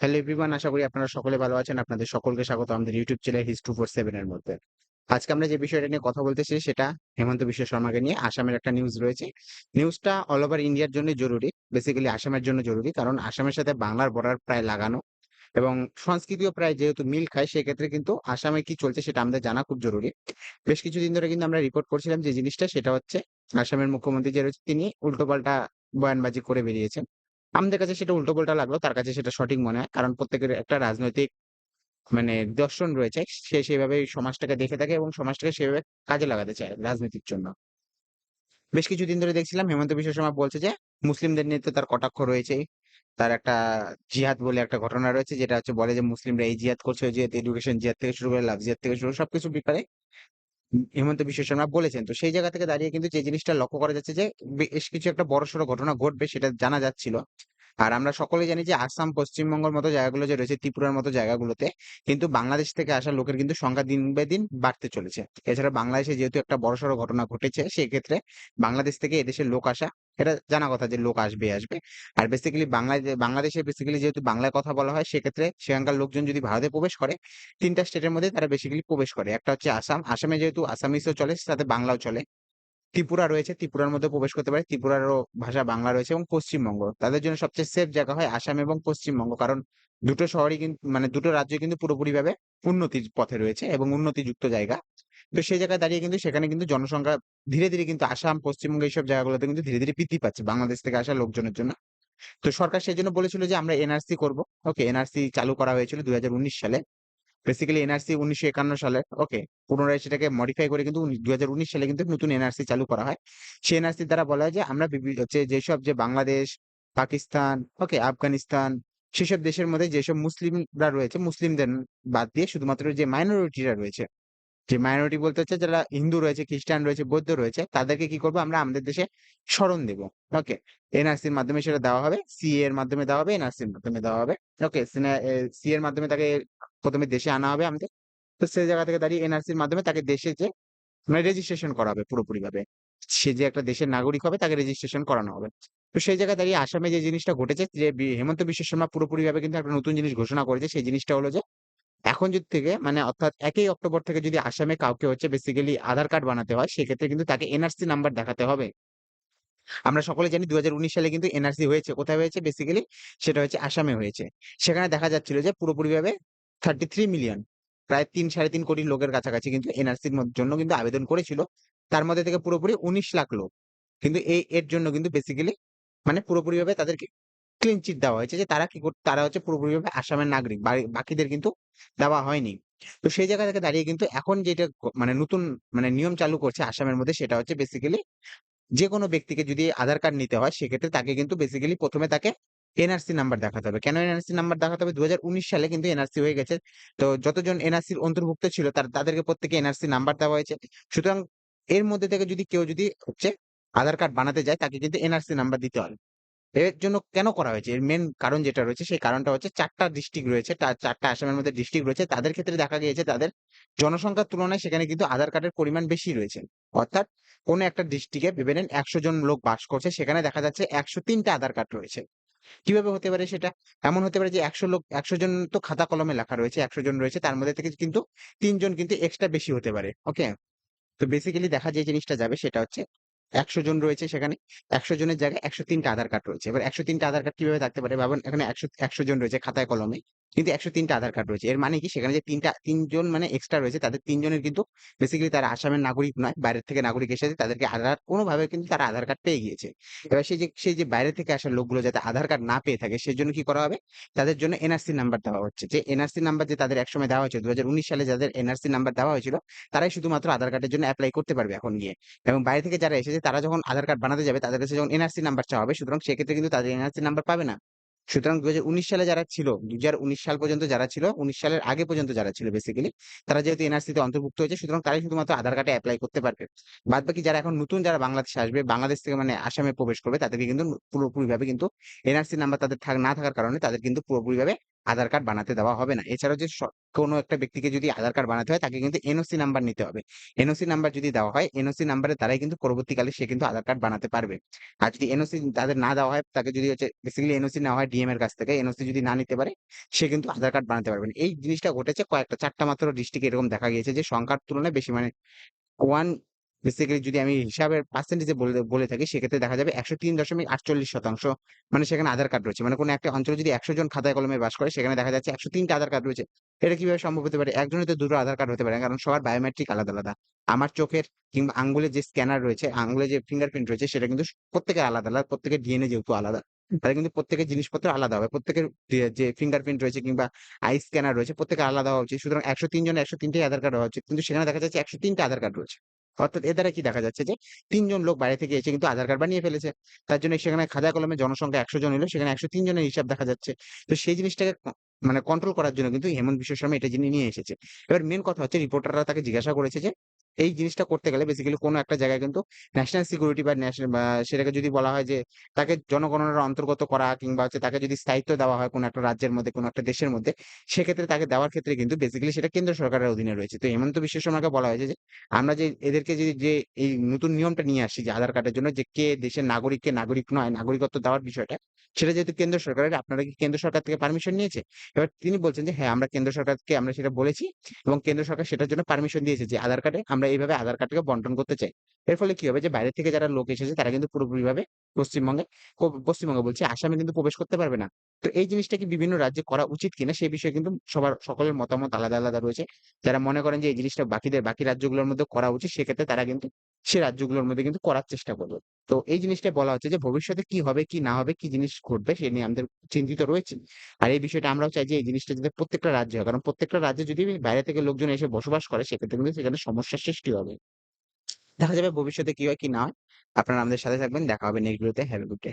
Hello everyone আশা করি আপনারা সকলে ভালো আছেন। আপনাদের সকলকে স্বাগত আমাদের ইউটিউব চ্যানেল হিস টু ফোর সেভেন এর মধ্যে। আজকে আমরা যে বিষয়টা নিয়ে কথা বলতেছি সেটা হেমন্ত বিশ্ব শর্মাকে নিয়ে আসামের একটা নিউজ রয়েছে। নিউজটা অল ওভার ইন্ডিয়ার জন্য জরুরি বেসিক্যালি আসামের জন্য জরুরি, কারণ আসামের সাথে বাংলার বর্ডার প্রায় লাগানো এবং সংস্কৃতিও প্রায় যেহেতু মিল খায়, সেক্ষেত্রে কিন্তু আসামে কি চলছে সেটা আমাদের জানা খুব জরুরি। বেশ কিছুদিন ধরে কিন্তু আমরা রিপোর্ট করছিলাম যে জিনিসটা সেটা হচ্ছে আসামের মুখ্যমন্ত্রী যে রয়েছে, তিনি উল্টোপাল্টা বয়ানবাজি করে বেরিয়েছেন। আমাদের কাছে সেটা উল্টোপাল্টা লাগল, তার কাছে সেটা সঠিক মনে হয়। কারণ প্রত্যেকের একটা রাজনৈতিক মানে দর্শন রয়েছে, সে সেভাবে সমাজটাকে দেখে থাকে এবং সমাজটাকে সেভাবে কাজে লাগাতে চায় রাজনীতির জন্য। বেশ কিছুদিন ধরে দেখছিলাম, হেমন্ত বিশ্ব শর্মা বলছে যে, মুসলিমদের নিয়ে তো তার কটাক্ষ রয়েছে তার একটা জিহাদ বলে একটা ঘটনা রয়েছে, যেটা হচ্ছে বলে যে, মুসলিমরা এই জিহাদ করছে, ওই এডুকেশন জিহাদ থেকে শুরু করে লাভ জিহাদ থেকে শুরু সবকিছু ব্যাপারে হেমন্ত বিশ্ব শর্মা বলেছেন। তো সেই জায়গা থেকে দাঁড়িয়ে কিন্তু যে জিনিসটা লক্ষ্য করা যাচ্ছে যে, বেশ কিছু একটা বড়সড় ঘটনা ঘটবে সেটা জানা যাচ্ছিল। আর আমরা সকলেই জানি যে আসাম, পশ্চিমবঙ্গের মতো জায়গাগুলো যে রয়েছে, ত্রিপুরার মতো জায়গাগুলোতে কিন্তু বাংলাদেশ থেকে আসা লোকের কিন্তু সংখ্যা দিন বে দিন বাড়তে চলেছে। এছাড়া বাংলাদেশে যেহেতু একটা বড়সড় ঘটনা ঘটেছে সেক্ষেত্রে বাংলাদেশ থেকে এদেশের লোক আসা এটা জানা কথা যে লোক আসবে আসবে। আর বেসিক্যালি বাংলায় বাংলাদেশে বেসিক্যালি যেহেতু বাংলায় কথা বলা হয়, সেক্ষেত্রে সেখানকার লোকজন যদি ভারতে প্রবেশ করে, তিনটা স্টেটের মধ্যে তারা বেসিক্যালি প্রবেশ করে। একটা হচ্ছে আসাম। আসামে যেহেতু আসামিসও চলে, সাথে বাংলাও চলে। ত্রিপুরা রয়েছে, ত্রিপুরার মধ্যে প্রবেশ করতে পারে। ত্রিপুরারও ভাষা বাংলা রয়েছে এবং পশ্চিমবঙ্গ। তাদের জন্য সবচেয়ে সেফ জায়গা হয় আসাম এবং পশ্চিমবঙ্গ। কারণ দুটো শহরই কিন্তু মানে দুটো রাজ্য কিন্তু পুরোপুরিভাবে উন্নতির পথে রয়েছে এবং উন্নতিযুক্ত জায়গা। তো সেই জায়গায় দাঁড়িয়ে কিন্তু সেখানে কিন্তু জনসংখ্যা ধীরে ধীরে কিন্তু আসাম, পশ্চিমবঙ্গ এইসব জায়গাগুলোতে কিন্তু ধীরে ধীরে বৃদ্ধি পাচ্ছে বাংলাদেশ থেকে আসা লোকজনের জন্য। তো সরকার সেই জন্য বলেছিল যে আমরা এনআরসি করব। ওকে, এনআরসি চালু করা হয়েছিল দুই হাজার উনিশ সালে। বেসিক্যালি এনআরসি উনিশশো একান্ন সালে, ওকে, পুনরায় সেটাকে মডিফাই করে কিন্তু দুই হাজার উনিশ সালে কিন্তু নতুন এনআরসি চালু করা হয়। সেই এনআরসি দ্বারা বলা হয় যে আমরা হচ্ছে যেসব যে বাংলাদেশ, পাকিস্তান, ওকে, আফগানিস্তান, সেসব দেশের মধ্যে যেসব মুসলিমরা রয়েছে, মুসলিমদের বাদ দিয়ে শুধুমাত্র যে মাইনরিটিরা রয়েছে যে মাইনরিটি বলতে হচ্ছে যারা হিন্দু রয়েছে, খ্রিস্টান রয়েছে, বৌদ্ধ রয়েছে, তাদেরকে কি করব? আমরা আমাদের দেশে স্মরণ দেব। ওকে এনআরসির মাধ্যমে সেটা দেওয়া হবে সি এর মাধ্যমে দেওয়া হবে এনআরসির মাধ্যমে দেওয়া হবে। ওকে সি এর মাধ্যমে তাকে প্রথমে দেশে আনা হবে আমাদের। তো সেই জায়গা থেকে দাঁড়িয়ে এনআরসির মাধ্যমে তাকে দেশে যে মানে রেজিস্ট্রেশন করা হবে পুরোপুরি ভাবে সে যে একটা দেশের নাগরিক হবে, তাকে রেজিস্ট্রেশন করানো হবে। তো সেই জায়গায় দাঁড়িয়ে আসামে যে জিনিসটা ঘটেছে, যে হেমন্ত বিশ্ব শর্মা পুরোপুরি ভাবে কিন্তু একটা নতুন জিনিস ঘোষণা করেছে, সেই জিনিসটা হলো যে এখন যদি থেকে মানে অর্থাৎ একই অক্টোবর থেকে যদি আসামে কাউকে হচ্ছে বেসিক্যালি আধার কার্ড বানাতে হয়, সেক্ষেত্রে কিন্তু তাকে এনআরসি নাম্বার দেখাতে হবে। আমরা সকলে জানি দু হাজার উনিশ সালে কিন্তু এনআরসি হয়েছে। কোথায় হয়েছে? বেসিক্যালি সেটা হচ্ছে আসামে হয়েছে। সেখানে দেখা যাচ্ছিল যে পুরোপুরি ভাবে থার্টি থ্রি মিলিয়ন প্রায় তিন, সাড়ে তিন কোটি লোকের কাছাকাছি কিন্তু এনআরসির জন্য কিন্তু আবেদন করেছিল। তার মধ্যে থেকে পুরোপুরি উনিশ লাখ লোক। কিন্তু এই এর জন্য কিন্তু বেসিক্যালি মানে পুরোপুরি ভাবে তাদেরকে ক্লিন চিট দেওয়া হয়েছে যে তারা কি তারা হচ্ছে পুরোপুরি ভাবে আসামের নাগরিক। বাকিদের কিন্তু দেওয়া হয়নি। তো সেই জায়গা থেকে দাঁড়িয়ে কিন্তু এখন যেটা মানে নতুন মানে নিয়ম চালু করছে আসামের মধ্যে সেটা হচ্ছে বেসিক্যালি যে কোনো ব্যক্তিকে যদি আধার কার্ড নিতে হয় সেক্ষেত্রে তাকে কিন্তু বেসিক্যালি প্রথমে তাকে এনআরসি নাম্বার দেখাতে হবে। কেন এনআরসি নাম্বার দেখাতে হবে? দু হাজার উনিশ সালে কিন্তু এনআরসি হয়ে গেছে। তো যতজন এনআরসির অন্তর্ভুক্ত ছিল তার, তাদেরকে প্রত্যেকে এনআরসি নাম্বার দেওয়া হয়েছে। সুতরাং এর মধ্যে থেকে যদি কেউ যদি হচ্ছে আধার কার্ড বানাতে যায় তাকে কিন্তু এনআরসি নাম্বার দিতে হবে। এর জন্য কেন করা হয়েছে? এর মেন কারণ যেটা রয়েছে, সেই কারণটা হচ্ছে চারটা ডিস্ট্রিক্ট রয়েছে চারটা আসামের মধ্যে ডিস্ট্রিক্ট রয়েছে। তাদের ক্ষেত্রে দেখা গিয়েছে তাদের জনসংখ্যার তুলনায় সেখানে কিন্তু আধার কার্ডের পরিমাণ বেশি রয়েছে। অর্থাৎ কোনো একটা ডিস্ট্রিক্টে ভেবে নেন একশো জন লোক বাস করছে, সেখানে দেখা যাচ্ছে একশো তিনটা আধার কার্ড রয়েছে। কীভাবে হতে পারে সেটা? এমন হতে পারে যে একশো লোক, একশো জন তো খাতা কলমে লেখা রয়েছে, একশো জন রয়েছে, তার মধ্যে থেকে কিন্তু তিনজন কিন্তু এক্সট্রা বেশি হতে পারে। ওকে তো বেসিক্যালি দেখা যে জিনিসটা যাবে সেটা হচ্ছে একশো জন রয়েছে সেখানে, একশো জনের জায়গায় একশো তিনটা আধার কার্ড রয়েছে। এবার একশো তিনটা আধার কার্ড কীভাবে থাকতে পারে? ভাবেন, এখানে একশো একশো জন রয়েছে খাতায় কলমে। কিন্তু একশো তিনটা আধার কার্ড রয়েছে। এর মানে কি? সেখানে যে তিনটা, তিনজন মানে এক্সট্রা রয়েছে, তাদের তিনজনের কিন্তু বেসিক্যালি তারা আসামের নাগরিক নয়, বাইরের থেকে নাগরিক এসেছে, তাদেরকে আধার, কোনোভাবে কিন্তু তারা আধার কার্ড পেয়ে গিয়েছে। এবার সেই যে সেই যে বাইরে থেকে আসা লোকগুলো যাতে আধার কার্ড না পেয়ে থাকে সেই জন্য কি করা হবে? তাদের জন্য এনআরসি নাম্বার দেওয়া হচ্ছে। যে এনআরসি নাম্বার যে তাদের একসময় দেওয়া হয়েছে দু হাজার উনিশ সালে যাদের এনআরসি নাম্বার দেওয়া হয়েছিল, তারাই শুধুমাত্র আধার কার্ডের জন্য অ্যাপ্লাই করতে পারবে এখন গিয়ে। এবং বাইরে থেকে যারা এসেছে, তারা যখন আধার কার্ড বানাতে যাবে, তাদের কাছে যখন এনআরসি নাম্বার চাওয়া হবে, সুতরাং সেক্ষেত্রে কিন্তু তাদের এনআরসি নাম্বার পাবে না। সুতরাং দু হাজার উনিশ সালে যারা ছিল দু হাজার উনিশ সাল পর্যন্ত যারা ছিল, উনিশ সালের আগে পর্যন্ত যারা ছিল বেসিক্যালি তারা যেহেতু এনআরসি তে অন্তর্ভুক্ত হয়েছে, সুতরাং তারাই শুধুমাত্র আধার কার্ডে অ্যাপ্লাই করতে পারবে। বাদ বাকি যারা এখন নতুন যারা বাংলাদেশে আসবে, বাংলাদেশ থেকে মানে আসামে প্রবেশ করবে, তাদেরকে কিন্তু পুরোপুরি ভাবে কিন্তু এনআরসি নাম্বার তাদের না থাকার কারণে তাদের কিন্তু পুরোপুরি ভাবে আধার কার্ড বানাতে দেওয়া হবে না। এছাড়াও যে কোনো একটা ব্যক্তিকে যদি আধার কার্ড বানাতে হয়, তাকে কিন্তু এনওসি নাম্বার নিতে হবে। এনওসি নাম্বার যদি দেওয়া হয় এনওসি নাম্বারের দ্বারাই কিন্তু পরবর্তীকালে সে কিন্তু আধার কার্ড বানাতে পারবে। আর যদি এনওসি তাদের না দেওয়া হয়, তাকে যদি হচ্ছে বেসিক্যালি এনওসি নেওয়া হয় ডিএম এর কাছ থেকে এনওসি যদি না নিতে পারে, সে কিন্তু আধার কার্ড বানাতে পারবে না। এই জিনিসটা ঘটেছে কয়েকটা, চারটা মাত্র ডিস্ট্রিক্ট এরকম দেখা গিয়েছে যে সংখ্যার তুলনায় বেশি মানে ওয়ান বেসিক্যালি যদি আমি হিসাবের পার্সেন্টেজে বলে থাকি, সেক্ষেত্রে দেখা যাবে একশো তিন দশমিক আটচল্লিশ শতাংশ। মানে সেখানে আধার কার্ড রয়েছে। মানে কোনো একটা অঞ্চলে যদি একশো জন খাতায় কলমে বাস করে, সেখানে দেখা যাচ্ছে একশো তিনটা আধার কার্ড রয়েছে। এটা কীভাবে সম্ভব হতে পারে? একজনের তো দুটো আধার কার্ড হতে পারে, কারণ সবার বায়োমেট্রিক আলাদা আলাদা। আমার চোখের কিংবা আঙ্গুলের যে স্ক্যানার রয়েছে, আঙ্গুলের যে ফিঙ্গারপ্রিন্ট রয়েছে, সেটা কিন্তু প্রত্যেকের আলাদা আলাদা, প্রত্যেকের ডিএনএ যেহেতু আলাদা, তাহলে কিন্তু প্রত্যেকের জিনিসপত্র আলাদা হবে। প্রত্যেকের যে- ফিঙ্গারপ্রিন্ট রয়েছে কিংবা আই স্ক্যানার রয়েছে, প্রত্যেকের আলাদা হওয়া উচিত। সুতরাং একশো তিন জনের একশো তিনটাই আধার কার্ড হওয়া উচিত। কিন্তু সেখানে দেখা যাচ্ছে একশো তিনটা আধার কার্ড রয়েছে। অর্থাৎ এ দ্বারা কি দেখা যাচ্ছে যে, তিনজন লোক বাইরে থেকে এসে কিন্তু আধার কার্ড বানিয়ে ফেলেছে। তার জন্য সেখানে খাতা কলমে জনসংখ্যা একশো জন হলো সেখানে একশো তিনজনের হিসাব দেখা যাচ্ছে। তো সেই জিনিসটাকে মানে কন্ট্রোল করার জন্য কিন্তু হেমন্ত বিশ্ব শর্মা এটা জিনিস নিয়ে এসেছে। এবার মেন কথা হচ্ছে রিপোর্টাররা তাকে জিজ্ঞাসা করেছে যে এই জিনিসটা করতে গেলে বেসিক্যালি কোনো একটা জায়গায় কিন্তু ন্যাশনাল সিকিউরিটি বা ন্যাশনাল সেটাকে যদি বলা হয় যে তাকে জনগণনার অন্তর্গত করা কিংবা হচ্ছে তাকে যদি স্থায়িত্ব দেওয়া হয় কোনো একটা রাজ্যের মধ্যে, কোনো একটা দেশের মধ্যে, সেক্ষেত্রে তাকে দেওয়ার ক্ষেত্রে কিন্তু বেসিক্যালি সেটা কেন্দ্র সরকারের অধীনে রয়েছে। তো হেমন্ত বিশ্ব শর্মাকে বলা হয়েছে যে আমরা যে এদেরকে যে যে এই নতুন নিয়মটা নিয়ে আসছি যে আধার কার্ডের জন্য যে কে দেশের নাগরিক, কে নাগরিক নয়, নাগরিকত্ব দেওয়ার বিষয়টা, সেটা যেহেতু কেন্দ্র সরকারের, আপনারা কি কেন্দ্র সরকার থেকে পারমিশন নিয়েছে? এবার তিনি বলছেন যে হ্যাঁ আমরা কেন্দ্র সরকারকে আমরা সেটা বলেছি এবং কেন্দ্র সরকার সেটার জন্য পারমিশন দিয়েছে যে আধার কার্ডে আমরা এইভাবে আধার কার্ডকে বন্টন করতে চাই। এর ফলে কি হবে যে, বাইরে থেকে যারা লোক এসেছে, তারা কিন্তু পুরোপুরিভাবে পশ্চিমবঙ্গে পশ্চিমবঙ্গে বলছি, আসামে কিন্তু প্রবেশ করতে পারবে না। তো এই জিনিসটা কি বিভিন্ন রাজ্যে করা উচিত কিনা, সেই বিষয়ে কিন্তু সবার, সকলের মতামত আলাদা আলাদা রয়েছে। যারা মনে করেন যে, এই জিনিসটা বাকিদের, বাকি রাজ্যগুলোর মধ্যে করা উচিত, সেক্ষেত্রে তারা কিন্তু সে রাজ্যগুলোর মধ্যে কিন্তু করার চেষ্টা করবে। তো এই জিনিসটা বলা হচ্ছে যে ভবিষ্যতে কি হবে, কি না হবে, কি জিনিস ঘটবে সে নিয়ে আমাদের চিন্তিত রয়েছে। আর এই বিষয়টা আমরাও চাই যে এই জিনিসটা যদি প্রত্যেকটা রাজ্যে হয়। কারণ প্রত্যেকটা রাজ্যে যদি বাইরে থেকে লোকজন এসে বসবাস করে, সেক্ষেত্রে কিন্তু সেখানে সমস্যার সৃষ্টি হবে। দেখা যাবে ভবিষ্যতে কি হয়, কি না হয়। আপনারা আমাদের সাথে থাকবেন। দেখা হবে নেক্সট ভিডিওতে হ্যাভ এ গুড ডে